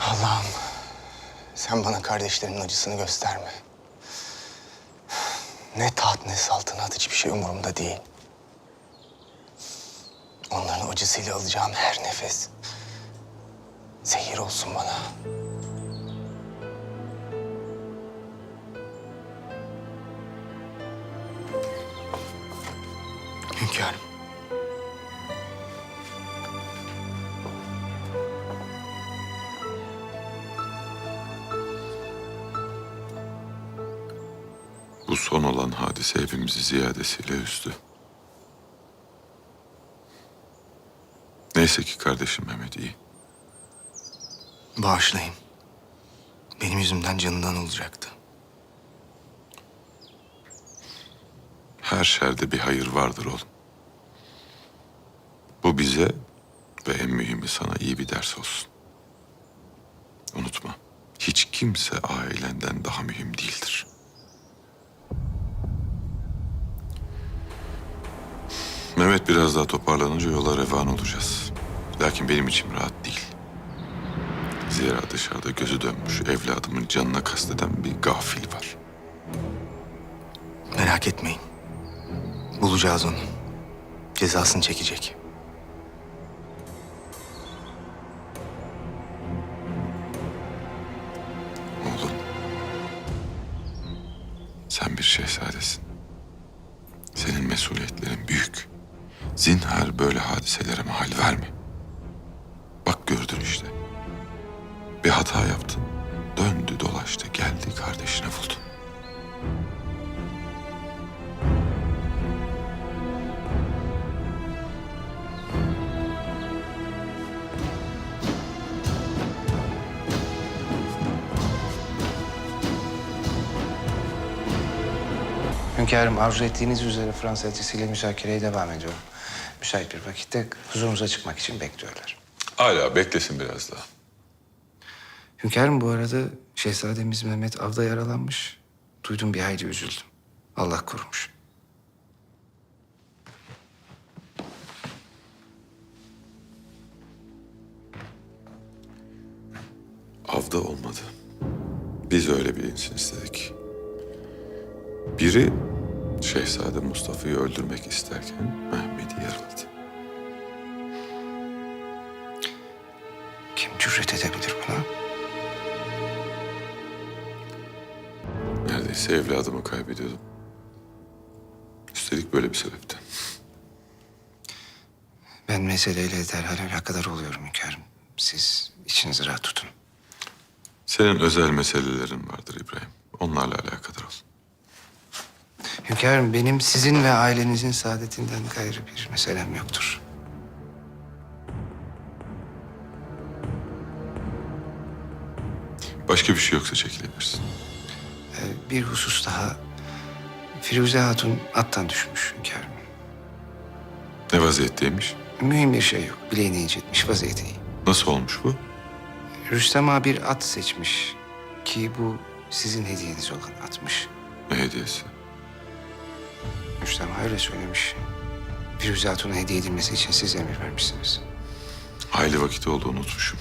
Allah'ım sen bana kardeşlerimin acısını gösterme. Ne taht ne saltanat hiçbir şey umurumda değil. Onların acısıyla alacağım her nefes zehir olsun bana. Hünkârım. Bu son olan hadise hepimizi ziyadesiyle üzdü. Neyse ki kardeşim Mehmet iyi. Bağışlayın. Benim yüzümden canından olacaktı. Her şerde bir hayır vardır oğlum. Bu bize ve en mühimi sana iyi bir ders olsun. Unutma, hiç kimse ailenden daha mühim değildir. Mehmet biraz daha toparlanınca yola revan olacağız. Lakin benim içim rahat değil. Zira dışarıda gözü dönmüş evladımın canına kasteden bir gafil var. Merak etmeyin. Bulacağız onu. Cezasını çekecek. Oğlum. Sen bir şehzadesin. Senin mesuliyetlerin büyük. Zinhar böyle hadiselere mahal verme. Bak gördün işte. Bir hata yaptın. Döndü dolaştı geldi kardeşine buldun. Hünkârım arzu ettiğiniz üzere Fransa elçisiyle müzakereye devam ediyorum. Müsait bir vakitte huzurunuza çıkmak için bekliyorlar. Hala beklesin biraz daha. Hünkârım bu arada şehzademiz Mehmet Avda yaralanmış. Duydum bir hayli üzüldüm. Allah korumuş. Avda olmadı. Biz öyle bilinsin istedik. Biri Şehzade Mustafa'yı öldürmek isterken Mehmet'i yaraladı. Kim cüret edebilir buna? Neredeyse evladımı kaybediyordum. Üstelik böyle bir sebepten. Ben meseleyle derhal alakadar oluyorum hünkârım. Siz içinizi rahat tutun. Senin özel meselelerin vardır İbrahim. Onlarla alakadar ol. Hünkârım benim sizin ve ailenizin saadetinden gayrı bir meselem yoktur. Başka bir şey yoksa çekilebilirsin. Ee, bir husus daha. Firuze Hatun attan düşmüş hünkârım. Ne vaziyetteymiş? Mühim bir şey yok. Bileğini incitmiş vaziyeti iyi. Nasıl olmuş bu? Rüstem Ağa bir at seçmiş. Ki bu sizin hediyeniz olan atmış. Ne hediyesi? Rüstem öyle söylemiş. Firuze Hatun'a hediye edilmesi için siz emir vermişsiniz. Hayli vakit oldu unutmuşum.